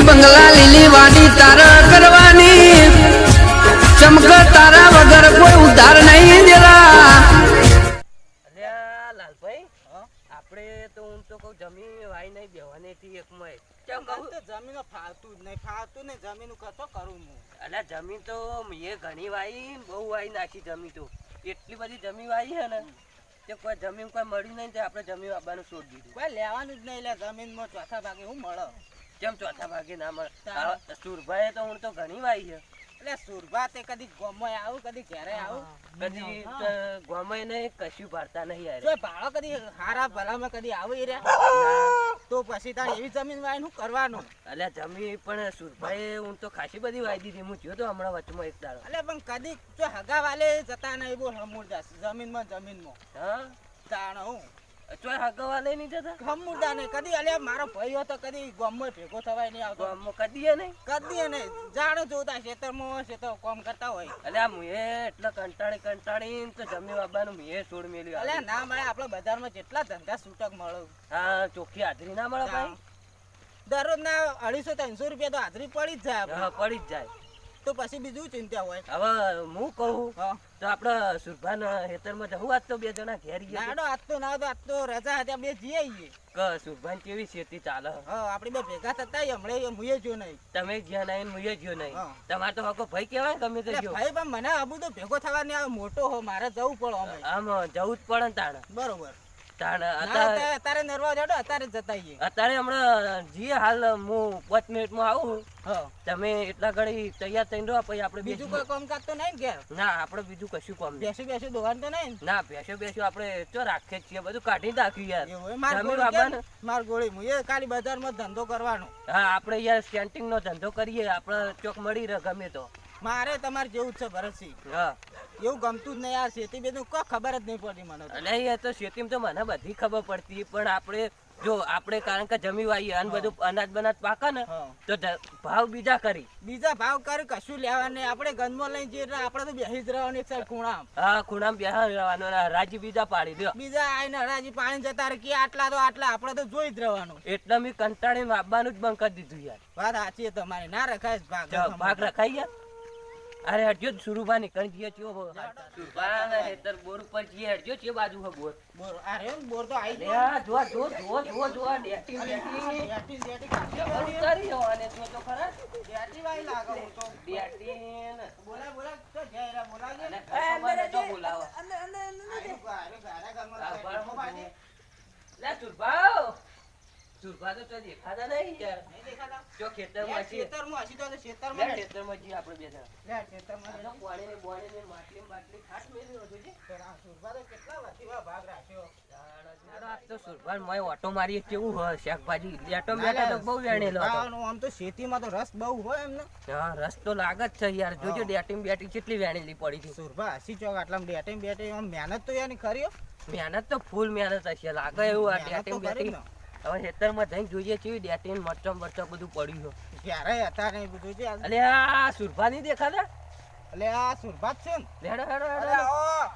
બંગડી બંગલા લીલી વાડી તારા કરવાની. ચમક તારા વગર કોઈ ઉધાર નહીં જરા લાલભાઈ આપણે તો હું તો કહું જમીન વાઈ નહીં બેવાની હતી એકમાં એક. કેમ કહું તો જમીનો ફાવતું જ નહીં ફાવતું ને જમીન કતો કરું હું અલ્યા જમીન તો મેં ઘણી વાઈ બહુ વાઈ નાખી જમીન તો. એટલી બધી જમીન વાઈ છે ને તે કોઈ જમીન કોઈ મળ્યું નહીં તે આપણે જમીન આપવાનું છોડી દીધું. કોઈ લેવાનું જ નહીં એટલે જમીનમાં ચોથા ભાગે હું મળે. કેમ ચોથા ભાગે ના મળે? સુરભાઈ તો હું તો ઘણી વાઈ છે. એટલે સુરભા તે કદી ગોમય આવું કદી ઘેરે આવું? કદી ગોમય ને કશું ભરતા નહીં આવે ભાડો કદી હારા ભલામાં કદી આવું રહ્યા તો પછી તાર એવી જમીન વાયનું કરવાનું. એટલે જમીન પણ સુરભાઈ હું તો ખાસી બધી વાઈ દીધી. હું જોયો તો હમણાં વચમાં એક દાડો. એટલે પણ કદી જો હગા વાલે જતા નહીં બોલ હમુરદા જમીનમાં જમીનમાં. હા? તાણ હું. ચોય હગવા લઈ નહીં જતા? હમુરદા નહીં કદી અલ્યા મારો ભાઈ હતો કદી ગોમમાં ભેગો થવાય નહીં આવતો. ગામમાં કદીએ નહીં? કદી નહીં. જાણે જોતા ખેતરમાં છે તો કામ કરતા હોય. અલ્યા મુએ એટલે કંટાળી કંટાળીને તો જમી બાબાનું મેં છોડ મેલ્યું અલ્યા ના મળે આપણા બજારમાં જેટલા ધંધા છૂટક મળે. હા ચોખ્ખી હાજરી ના મળે ભાઈ? દરરોજ ના અઢીસો ત્રણસો રૂપિયા તો હાજરી પડી જ જાય પડી જ જાય. તો પછી બીજું ચિંતા હોય. હવે હું કહું તો આપડે સુરભાના હેતરમાં જવું આજ તો બે જણા ઘેર ગયા આજ તો ના આજ તો રજા હતી બે જઈ આવીએ. કે સુરભાન કેવી ખેતી ચાલે? હા આપણે બે ભેગા થતા હમણે મુએ જો નહીં. તમે જ્યાં નહીં મુએ જો નહીં. તમારે તો હકો ભાઈ કેવાય ગમે તે જો ભાઈ પણ મને આબુ તો ભેગો થવા નહીં આવે મોટો હો મારે જવું પડે આમ જવું જ પડે ને તાણે. બરોબર. તાણે ના, અત્યારે અત્યારે અત્યારે નરવા જડો અત્યારે જતા આવીએ. અત્યારે હમણાં જીએ હાલ હું પાંચ મિનિટમાં આવું તમે એટલા ઘડી તૈયાર થઈને રહો પછી આપણે બીજું. કોઈ કામકાજ તો નહીં ને ઘેર? ના આપણે બીજું કશું કામ બેસી બેસી દોવાનું તો નહીં ના? બેસો બેસો આપણે તો રાખે છીએ બધું કાઢી નાખ્યું યાર. માર ગોળી બાબાને? કેમ? બજારમાં ધંધો કરવાનો. હા આપણે યાર સ્કેન્ટિંગ નો ધંધો કરીએ આપણે ચોક મળી રહે ગમે તો. મારે તમારે જેવું છે ભરતસિંહ. હા. એવું ગમતું જ નહીં આ શેતી બેનું કોઈ ખબર જ નહીં પડતી મને. અને એ તો શેતી તો મને બધી ખબર પડતી. પણ આપણે જો આપણે કારણ કે જમી વાઈએ અને બધું અનાજ બનાજ પાકે ને તો ભાવ બીજા કરી. બીજા ભાવ કરી કશું લેવા નહીં. આપણે ગંદમાં લઈ જઈએ આપણે તો બેસી જ રહેવાનું એક સાઈડ ખૂણામાં. હા ખૂણામ બેહા રહેવાનું. રાજી બીજા પાડી દો. બીજા આઈને હરાજી પાણી જતા રહે. કે આટલા તો આટલા. આપણે તો જોઈ જ રહેવાનું. એટલે મેં કંટાળીને આપવાનું જ બંધ કરી દીધું યાર. વાત સાચી તમારી. ના રખાય ભાગ રખાઈ ગયા? અરે હટજો સુરુભા નીકળી જઈએ ચિયો સુરુભા ને હેતર બોર ઉપર જઈએ હટજો ચિયો બાજુ હે બોર. બોર અરે બોર તો આઈ લે ગયો. જો જો જો જો જો ડેટી ડેટી. ડેટી ડેટી ઉતારી જવાને જો તો ખરા. ડેટી ભાઈ લાગો હું તો. ડેટી ને. બોલા બોલા તો જયરા બોલા અને કસોબાને તો બોલાવો. અંદર ગારા ગામમાં આ બેઠો બાળકો બાજી. લે સુરભા સુરભા તો તો દેખાતા નહીં યાર નહીં દેખાતા? જો ખેતરમાં છીએ ખેતરમાં હસી તો ખેતરમાં ખેતરમાં છીએ આપણે બે જણા. લે, ખેતરમાં લે. આ તો પાણીની બોણીની માટલી બાટલી ખાસ મેલી રહ્યો છે પણ આ સુરભા તો કેટલા ભાગ રાખ્યો. જ બેટે મહેનત તો એની ખરી મહેનત તો ફૂલ મહેનત હશે. લાગે એવું આ મહેનત તો ડેટીમ ખરી બેટી ને. હવે ખેતરમાં જઈને જોઈએ છીએ ડેટીન મરચમ મરચમ બધું પડ્યું છે. ક્યારે હતા નહીં બધું છે અલે આ સુરભા નહીં દેખાતા? એટલે આ સુરભા છે ને. હેડો હેડો હેડો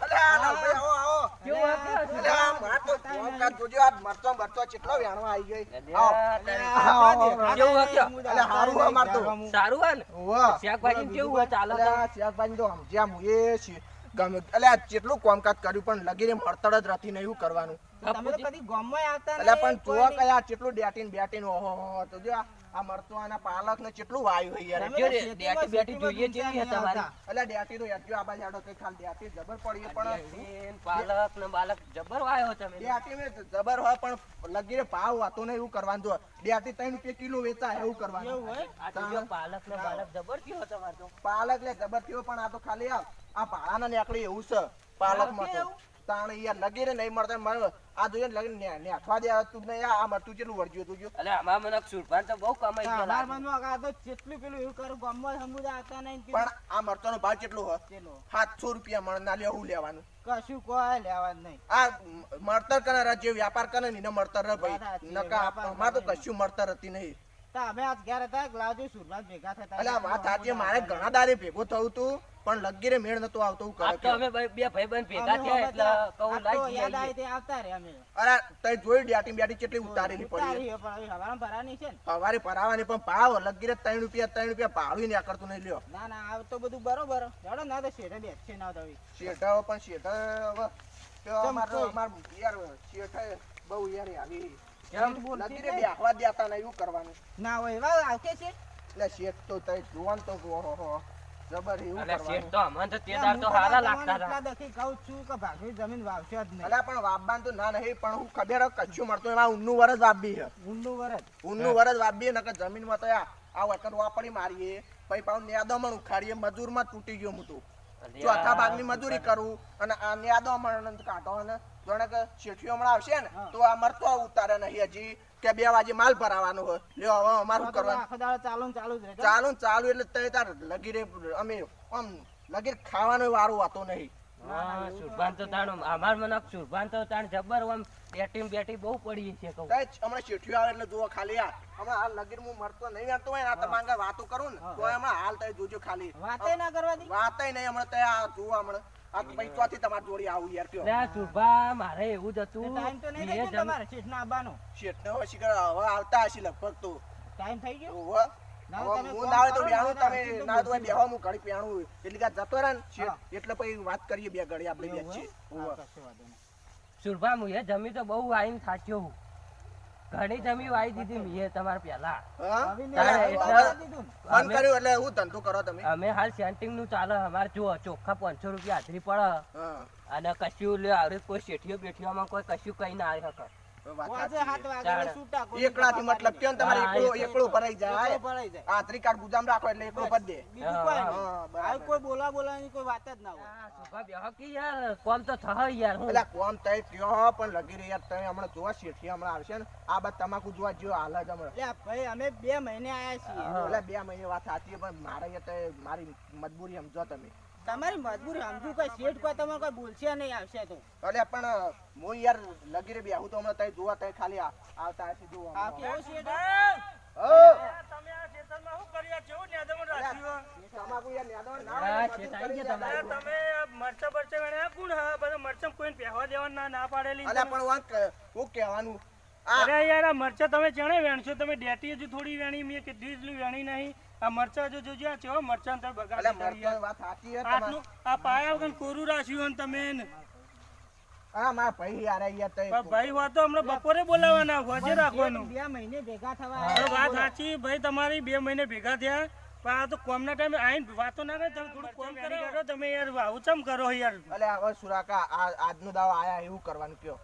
અલે આ આવો, આવો. કેવું આપે અલે આ મારતો ફોન કામકાજ જોજો, આ મરચો મરચો કેટલો વેણો આવી ગઈ. આવો. આ આ કેવું નહીં, વાગ્યા? હું અલે હારું હોય માર સારું હોય ને? ઓવા. શાકભાજી કેવું હોય ચાલો શાકભાજી તો. સમજ્યા હું. એ છીએ. ગમે અલે આ જેટલું કામકાજ કર્યું પણ લગીને મળતર જ રહી નહીં, કરવાનું. તમે તો કદી ગામમાં આવતા અલે પણ કોઈ જોવા કયા જેટલું ડેટીન બેટીન ઓહો તો જો આ- આ મરચો પાલક ને કેટલું વાયુ હોય યાર. જો રે, ડેટી બેટી જોઈએ ઘૂમતા જેવી હે નહીં તમારી. આવતા. અલે ડેટી તો યાર આ બાજુ હેડો તો ખાલી ડેટી જબર પડી પણ પાલક ને બાલક જબર વાયો તમે ડેટી મેં જબર હોય પણ લગીને ભાવ વાતો ને એવું કરવાનું જો ડેટી ત્રણ રૂપિયા કિલો વેચા એવું કરવાનું એવું હોય? આ જો પાલક ને બાલક જબર થયો તમારે તો. પાલક લે જબર થયો પણ આ તો ખાલી આ આ ભાડાના નીકળી એવું છે. પાલકમાં તો. તાણ યાર લગીને નહીં મળતા મને આ જોઈએ ને ને- નેઠવા દે તું નહીં આ મરતું કેટલું વળગ્યું તું જો. અલે આમાં મને સુરપાન તો બહુ કમાઈ હા, ગયા અમારા આ તો જેટલું પેલું એવું કરું ગામમાં સમુદાય આવતા નહીં પણ આ મરચાનો ભાવ કેટલો હોય પેલું રૂપિયા મણ ના લે લેવાનું. કશું કોઈ લેવા નહીં. આ મ- મળતર કરે જે વ્યાપાર કરે ને સાચી, ભાઈ. નકા તો કશું મળતર હતી નહીં. તો અમે આજ ઘેર હતા ભેગા થતા એટલે વાત સાચી મારે ઘણા દારે ભેગો થયું તું. પણ લગીરે મેળ નતો આવતો હું કરે અમે બે બે ભાઈબંધ ભેગા થયા એટલે કહું લાઈ યાદ આવે તે આવતા રે અમે. અરે તઈ જોઈ ડાટી બ્યાટી કેટલી ઉતારેલી પડી છે, પણ હવે હવારમાં ભરાની છે ને. સવારે ભરાવાની પણ ભાવ લગીરે ત્રણ રૂપિયા 3 રૂપિયા ભાવી ને કરતો નહીં લ્યો. ના ના આવ તો બધું બરોબર. જડો ના તો શેઠે છે ના દવી હવે. શેઠા પણ શેઠા હવે તો મારો માર યાર શેઠા બહુ યાર આવી. લગીરે બેહવા દેતા નહીં એવું કરવાનું. ના હોય એવા આવકે છે? એટલે શેઠ તો તઈ જોવાન તો ઓહો જબર એવું અલે કરવાનું. શેઠ તો અમને તો તે તો હારા લાગતા હતા. દખી કહું છું કે ભાગવી જમીન વાવશો જ નહીં. અલ્યા પણ વાબબાન તો ના નહીં પણ હું ખબર કચ્છું મળતું એમાં ઊનનું વરસ વાબી વરસ? વાબી નકર જમીનમાં તો આ આ વખત વાપડી મારીએ. પછી પાછું નેદોમણ ઉખાડીએ મજૂરમાં તૂટી ગયો હું તો. ચોથા ભાગની મજૂરી કરું અને આ નેદોમણ કાઢો અને જાણે કે શેઠીઓ હમણાં આવશે ને તો આ મરતો ઉતારે નહીં હજી કે બે વાગે માલ ભરાવાનો હોય. લ્યો હવે અમારું કરવાનું? ચાલુ ચાલુ ચાલુ ચાલુ એટલે તે તાર લગીરે અમે આમ લગીરે ખાવાનો વારો વાતો નહીં. હા સુરભાન તો તાણ અમાર મને સુરભાન તો તાણ જબર આમ બેટી બેટી બહુ પડી છે કહું. કઈ હમણાં શેઠિયો આવે એટલે જુઓ ખાલી આ. હમણાં હાલ લગીર હું મરતો નહીં આવતો હોય આ તમારા વાતો કરું ને તો હમણાં હાલ જોજો ખાલી. વાતે ના કરવાની નહીં હમણાં તઈ આ જુઓ હમણાં. આ ચોથી તમારી જોડી આવું યાર કયો? ના સુભા મારે એવું જ હતું. ટાઈમ તો નહીં થઈ ગયો જમ- તમારે શેઠના આવવાનો શેઠને હવે શીખર હવે આવતા હશે લગભગ તો. ટાઈમ થઈ ગયો? હવે ના, હવે તમે હું ના આવે તો બેહાણું તમે ના તો બેહવા હું ઘડી પહેણું એટલે કે જતો રહે ને એટલે પછી વાત કરીએ બે ઘડી આપણે બેસીએ? હા. સુરભા મુએ જમી તો બહુ વાઈને થાક્યો હું. ઘણી જમી વાઈ દીધી મીએ તમાર પહેલા. મેં ને. ફોન કર્યો એટલે હું ધંધો કરો તમે. અમે હાલ સેન્ટિંગનું ચાલે અમારે જો ચોખ્ખા પાંચસો રૂપિયા હાજરી પડે. અને કશું લે આવડે કોઈ શેઠીઓ બેઠીઓમાં કોઈ કશું કઈ ના આવી શકે વાત વાંચે સાચી હાથ છે. વાગે ચાલે. એટલે છૂટા, કોઈ એકલાથી મતલબ કયો તમારે એકલો એકલો. એકલો ભરાઈ જાય એકલો ભરાઈ જાય. આતરી કાર્ડ ગુજામ રાખો એટલે એકલો ભરી દે બીજું કોઈ હા, નહીં. હા, બરાબર. આવી કોઈ બોલા બોલાની કોઈ વાત જ ના હોય આ સુભા બેહો કે યાર કોમ તો થહ યાર એટલે કોમ તઈ કયો પણ લગી રહી યાર તમે હમણાં જોવા શેઠી હમણાં આવશે ને આ બાદ તમાકુ જોવા જેવો હાલ જ હમણાં એટલે ભાઈ અમે બે મહિને આયા છીએ એટલે બે મહિને વાત સાચી પણ મારે મારી મજબૂરી સમજો તમે તમારી મજબૂરી સમજુ કઈ શેઠ કોઈ તમારે કોઈ બોલશે નહીં આવશે તો. એટલે પણ હું યાર લગી બે હું તો હમણાં તઈ જોવા તઈ ખાલી આવતા હશે જોવા. આ કેવો શેઠ? ઓ! તમે આ ખેતરમાં શું કર્યા? કેવું નેદમણ રાખ્યું તમાકુ યાર નેદો ના હા, શેઠ બધું ગયા જાય. તમે આ મરચાં બરચાં વેણ્યા કોણ હા બધા મરચાં કોઈને પહેવા દેવાના ના ના પાડેલી. અલ્યા પણ વાંક હું કહેવાનું. અરે યાર આ મરચાં તમે જાણે વેણશો? તમે ડેટી હજુ થોડી વેણી મેં કીધું વેણી નહીં. આ મરચા જો જોજો આ કેવા મરચા તમે બગાડી મરતો વાત સાચી છે તમારે. આટલું આ પાયા વગર કોરું રાખ્યું ને તમે ને. હા મારા ભાઈ યાર યાર તઈ ભાઈ વાત તો હમણાં બપોરે બોલાવાના હોજે રાખવાનું. બે મહિને ભેગા થવા અરે વાત સાચી ભાઈ તમારી બે મહિને ભેગા થયા પણ આ તો કોમના ટાઈમે આઈને વાતો ના કરે તમે થોડું કોમ કરો તમે યાર આવું ચમ કરો યાર? અલે હવે સુરાકા આ આજનો દાવ આયા એવું કરવાનું કયો?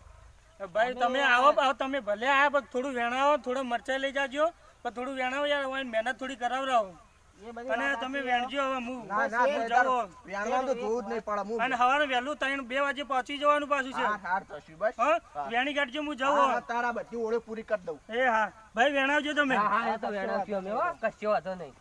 ભાઈ તમે આવો તમે ભલે આયા પણ થોડું વેણાવો થોડો મરચાઈ લઈ જાજો. પણ થોડું વેણાવ યાર હવે મહેનત થોડી કરાવરાવો. એ અને તમે વેણજો હવે હું ના ના. તાર વેણવાનું તો જોવું જ નહીં પડે હું અને સવારે વહેલું ત્રણ બે વાગે પહોંચી જવાનું પાછું છે. હા હાર થશું બસ. હા? વેણી કાઢજો હું જાઉં હા, તારા બધી ઓળે પૂરી કરી દઉં. એ હા. ભાઈ વેણાવજો તમે. હા હા એ તો વેણાવશું અમે હો. કશો વાંધો નહીં.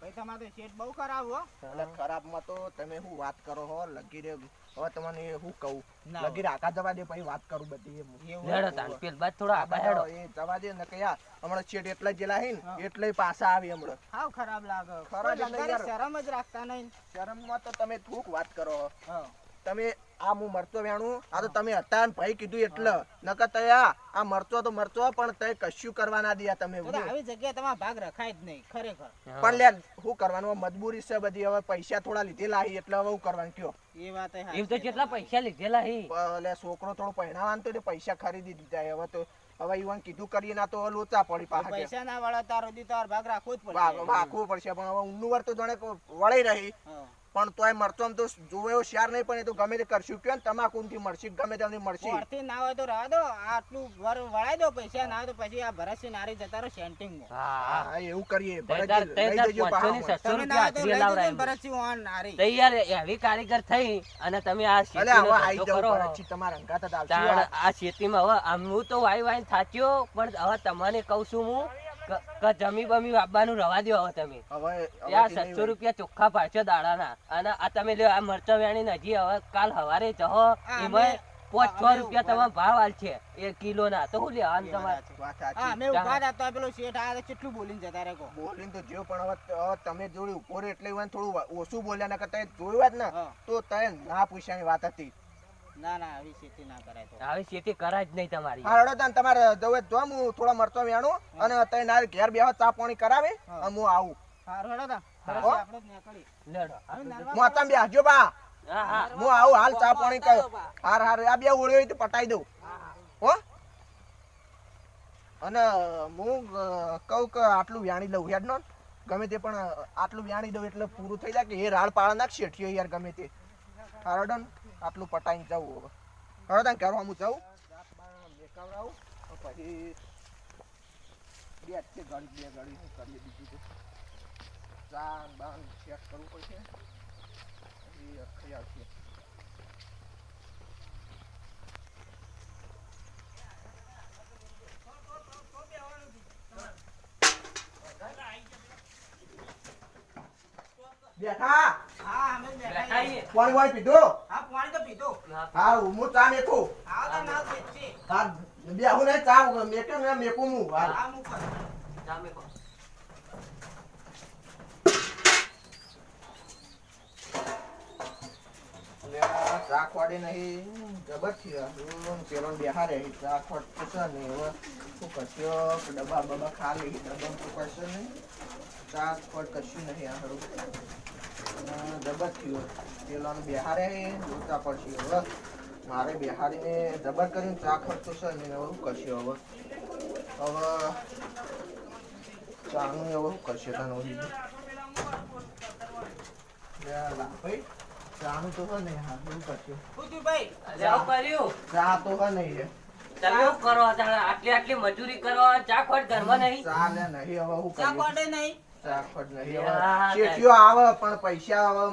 ભાઈ તમારે શેઠ બહુ ખરાબ હો. એટલે ખરાબમાં તો તમે શું વાત કરો હો? લગી રે હવે તમને શું કહું? લગી રાખા જવા દે પછી વાત કરું બધી હેડો તાન પેલ બાદ થોડો આબા હેડો. એ જવા દે ને કે યાર હમણાં છેટ એટલા જેલા હે ને એટલે પાછા આવી હમણાં. હાવ ખરાબ લાગે. ખરાબ. શરમ જ રાખતા નહીં. શરમમાં તો તમે થોડુંક વાત કરો હો. તમે આ હું મરતો વેણું? આ તો તમે હતા ને ભાઈ કીધું એટલે. નકર તયા આ મરતો તો મરતો પણ તે કશું કરવા ના દિયા તમે. આવી જગ્યાએ તમારા ભાગ રખાય જ નહીં ખરેખર. પણ લે શું કરવાનું? મજબૂરી છે બધી. હવે પૈસા થોડા લીધેલા હી એટલે હવે હું કરવાનું કયો? એ વાત એમ તો કેટલા પૈસા લીધેલા હી? એટલે છોકરો થોડો પહેણાવાનું તો પૈસા ખરીદી દીધા હવે તો હવે ઈવન કીધું કરીએ ના તો લોચા પડી પાછા. પૈસા ના વાળા તારો દી તાર ભાગ રાખવો જ પડશે. વાગવું પડશે પણ હવે ઊંડું વર તો જાણે વળી રહી. પણ તોય મરતો આમ તો જોવે એવો શિયાર નહીં પણ એ તો ગમે તે કરશું. કયો ને તમાકુ થી મળશે ગમે તેમની મળશે પોરથી ના હોય તો રહેવા દો. આટલું વર વળાઈ દો પૈસા ના હોય તો પછી આ ભરતસિંહ નારી જતા રહો સેન્ટિંગ હા એવું કરીએ. ભરતસિંહ ઓન નારી. તૈયાર એવી કારીગર થઈ અને તમે આ જાવ કરો. તમારા આ આ ખેતીમાં હવે હું તો વાઈ વાઈ થાચ્યો પણ હવે તમને કહું છું હું કે- જમી બમી વાપવાનું રવા દો હવે તમે. હવે યાર સત્સો રૂપિયા ચોખ્ખા પાડશો દાડાના. અને આ તમે લ્યો આ મરચા વેણી હજી હવે કાલ હવારે જહો એમાં પાંચ છ રૂપિયા તમારે ભાવ હાલ છે એક કિલો ના તો શું લેવાનું તમારે? ઊભા હતા પેલો શેઠ આ કેટલું બોલીને જતા રહે બોલીને તો જો પણ હવે હવે તમે જોડે ઉપર એટલે થોડું ઓછું બોલ્યા ના કરતા જોયું જ ને તો તને ના પૂછ્યાની વાત હતી. ના ના આવી ખેતી ના કરાય તો. આવી ખેતી કરાય જ નહીં તમારી. હા તાન તમારે જવે જો હું થોડા મરચો વેણું અને તઈ ના ઘેર બેહો ચા પાણી કરાવે અને હું આવું. સારું હેડો તા હા. પછી આપણે જ નીકળી. લેડો હું તમે બેસજો બા. હા હા. હું આવું હાલ ચા પાણી કર. હાર હાર આ બે ઓળ્યો તો પટાઈ દઉં. હો અને હું કહું કે આટલું વ્યાણી લઉં યાર નો ગમે તે પણ આટલું વ્યાણી દઉં એટલે પૂરું થઈ જાય કે એ રાળ પાળા નાખ શેઠિયો યાર ગમે તે. હારડન આટલું પટાઈને જવું હવે. હવે તને કરવા હું જાઉં. મેકાવડાવું પછી બે છે ગાડી બે ગાડી હું કરીએ બીજું તો ચાન બાન ચેક કરવું પડશે. પછી અખાઈ આવશે બેઠા? હા અમે વાળી પીધું? તો હા હું ચા મેકું? ના હા બેહું નહીં ચા મેક્યું મેં મેકું હું. હા મૂકો. વાળે નહીં. જબરથી પેલો ને બેહારે વાળ પૂછે ને હવે શું કરશો? ડબ્બા બબ્બા ખાલી ડબ્બા તો કરશો નહીં? ચાક વાળ કશું નહીં આ હારું. જબર થયો પેલો ને જોતા પડશે હવે. મારે બેહારીને જબર કરીને ચા ખર્ચો છે ને એવું કરશે હવે. હવે ચાનું શું કરશે તને બીજું ભાઈ ચાનું તો હે નહીં હા કરશે. ભાઈ કર્યું. ચા તો હે નહીં તમે કરો આટલી આટલી મજૂરી કરો ચા ખોટ ઘરમાં નહીં. ચા નહીં હવે હું ચા નહીં. નહીં. આવે પણ પૈસા હવે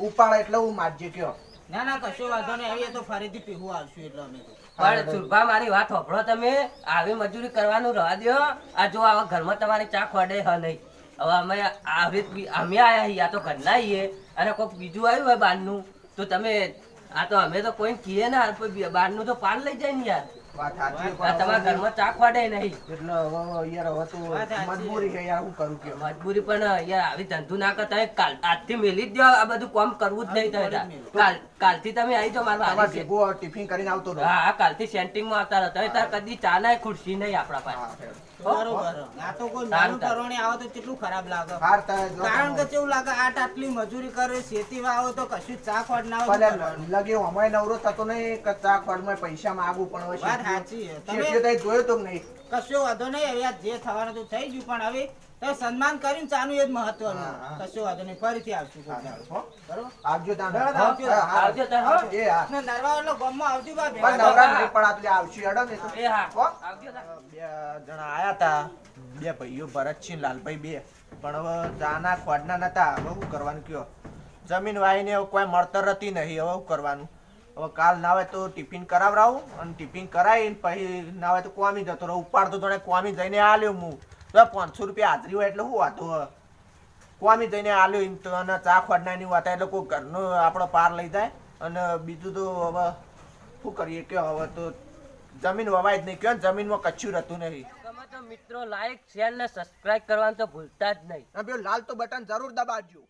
ઉપાડે એટલે હું માજે કયો ના ના કશો વાંધો નહીં. આવીએ તો ફરીથી પીવું આવશું એટલે અમે પણ સુરભા મારી વાત હોભળો તમે. આવી મજૂરી કરવાનું રવા દો આ જો આવા ઘરમાં તમારી ચા ખોડે હ નહીં. હવે અમે આવી અમે આયા આ તો ઘરના છીએ. અને કોઈક બીજું આવ્યું હોય બહારનું તો તમે આ તો અમે તો કોઈ કીએ ના બહારનું તો પાન લઈ જાય ને યાર. તમારા ઘરમાં ચા ખોડે નહીં. એટલે હવે યાર હવે તો મજબૂરી છે. યાર હું કરું કયો મજબૂરી પણ યાર આવી ધંધુ ના કરતા કાલ આજથી મેલી જ દો આ બધું કામ કરવું જ નહીં થાય. કાલ કાલથી તમે આવી જાઓ મારા તમારે ભેગું ટિફિન કરીને આવતો રહો. હા કાલથી સેન્ટિંગમાં આવતા રહો. તમે તાર કદી ચા ના ખુરશી નહીં આપણા પાસે. બરોબર. આ તો કોઈ નાનું કરવાની આવે તો કેટલું ખરાબ લાગે. કારણ કે કેવું લાગે આ આટલી મજૂરી કરે ખેતી વાવો તો કશું ચા ખોડ ના આવે તો ભલે લગે અમાય નવરો થતો નહીં કે ચા ખોડમાં પૈસા માંગુ પણ હોય વાત સાચી છે. તમે જોયો તો નહીં? કશો વાંધો નહીં. હવે જે થવાનું તો થઈ ગયું પણ હવે તમે સન્માન કરીને ચાનું એ જ મહત્વનું. કશો વાંધો નહીં. ફરીથી આવશું? બરોબર? આવજો આવજો. હા, હા. આવજો એ હા. નરવા એટલે ગામમાં આવજો બા પણ નવરા પણ આટલે આવશે. હેડો ને એ હા. આવજો બે જણા આયા હતા બે ભાઈઓ ભરતસિંહ લાલભાઈ બે. પણ હવે જાના ખોડના નતા. હવે શું કરવાનું કયો? જમીન વાહીને એવું કોઈ મળતર હતી નહીં. હવે શું કરવાનું? હવે કાલ ના આવે તો ટિફિન કરાવરાવું અને ટિફિન કરાવીને પછી ના આવે તો કોમી જતો રહું. ઉપાડતો તો કોમી જઈને આલ્યો હું. તો પાંચસો રૂપિયા હાજરી હોય એટલે શું વાતો હવે કોમી જઈને આલ્યો એમ તો અને ચા ખોડનાની વાત એટલે કોઈ ઘરનો આપણો પાર લઈ જાય. અને બીજું તો હવે શું કરીએ કે હવે તો જમીન વવાય જ નહીં. કયો ને જમીનમાં કચ્છું રહેતું નહીં. તમે તો મિત્રો લાઈક શેર ને સબસ્ક્રાઇબ કરવાનું તો ભૂલતા જ નહીં. પેલું લાલ તો બટન જરૂર દબાવજો.